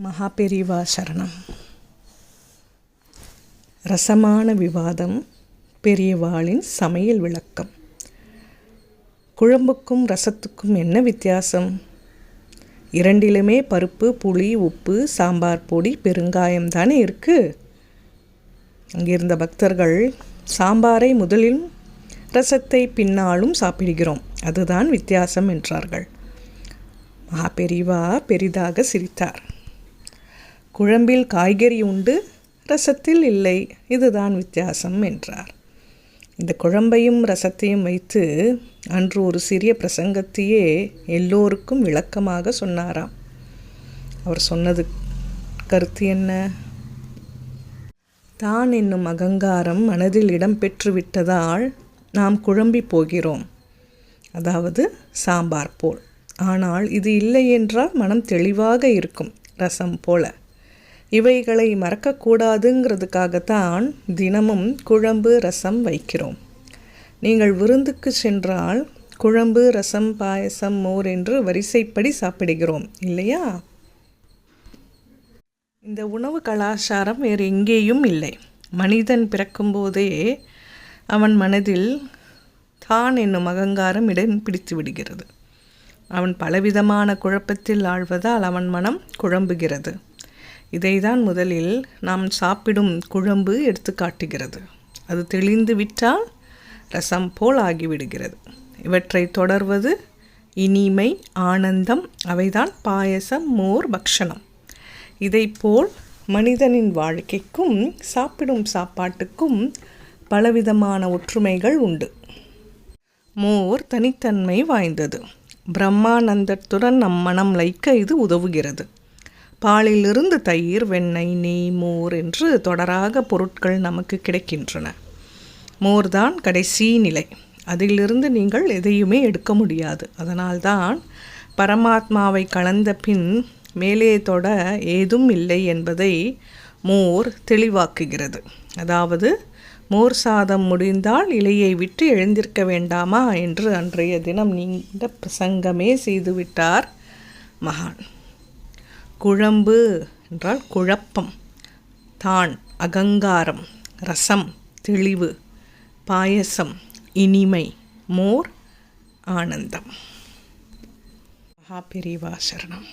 மகாபெரிவா சரணம். ரசமான விவாதம் பெரியவாளின் சமையல் விளக்கம். குழம்புக்கும் ரசத்துக்கும் என்ன வித்தியாசம்? இரண்டிலுமே பருப்பு புளி உப்பு சாம்பார் பொடி பெருங்காயம் தானே இருக்குது அங்கிருந்த பக்தர்கள் சாம்பாரை முதலில் ரசத்தை பின்னாலும் சாப்பிடுகிறோம். அதுதான் வித்தியாசம் என்றார்கள். மகாபெரிவா பெரிதாக சிரித்தார். குழம்பில் காய்கறி உண்டு ரசத்தில் இல்லை இதுதான் வித்தியாசம் என்றார். இந்த குழம்பையும் ரசத்தையும் வைத்து அன்று ஒரு சிறிய பிரசங்கத்தையே எல்லோருக்கும் விளக்கமாக சொன்னாராம். அவர் சொன்னது கருத்து என்ன? தான் என்னும் அகங்காரம் மனதில் இடம் பெற்று விட்டதால் நாம் குழம்பி போகிறோம். அதாவது சாம்பார் போல். ஆனால் இது இல்லை என்றால் மனம் தெளிவாக இருக்கும் ரசம் போல. இவைகளை மறக்கக்கூடாதுங்கிறதுக்காகத்தான் தினமும் குழம்பு ரசம் வைக்கிறோம். நீங்கள் விருந்துக்கு சென்றால் குழம்பு ரசம் பாயசம் மோர் என்று வரிசைப்படி சாப்பிடுகிறோம் இல்லையா? இந்த உணவு கலாச்சாரம் வேறு எங்கேயும் இல்லை. மனிதன் பிறக்கும்போதே அவன் மனதில் தான் என்னும் அகங்காரம் இடம் பிடித்து விடுகிறது. அவன் பலவிதமான குழப்பத்தில் ஆழ்வதால் அவன் மனம் குழம்புகிறது. இதைதான் முதலில் நாம் சாப்பிடும் குழம்பு எடுத்து காட்டுகிறது. அது தெளிந்து விட்டால் ரசம் போல் ஆகிவிடுகிறது. இவற்றை தொடர்வது இனிமை ஆனந்தம் அவைதான் பாயசம் மோர் பக்ஷணம். இதைப்போல் மனிதனின் வாழ்க்கைக்கும் சாப்பிடும் சாப்பாட்டுக்கும் பலவிதமான ஒற்றுமைகள் உண்டு. மோர் தனித்தன்மை வாய்ந்தது. பிரம்மானந்தத்துடன் நம் மனம் லைக்க இது உதவுகிறது. பாலிலிருந்து தயிர் வெண்ணெய் நெய் மோர் என்று தொடராக பொருட்கள் நமக்கு கிடைக்கின்றன. மோர்தான் கடைசி நிலை. அதிலிருந்து நீங்கள் எதையுமே எடுக்க முடியாது. அதனால்தான் பரமாத்மாவை கலந்த பின் மேலே தொட ஏதும் இல்லை என்பதை மோர் தெளிவாக்குகிறது. அதாவது மோர் சாதம் முடிந்தால் இலையை விட்டு எழுந்திருக்க வேண்டாமா என்று அன்றைய தினம் நீண்ட பிரசங்கமே செய்துவிட்டார் மகான். குழம்பு என்றால் குழப்பம் தான் அகங்காரம் ரசம் தெளிவு பாயசம் இனிமை மோர் ஆனந்தம். மகாபெரிவா சரணம்.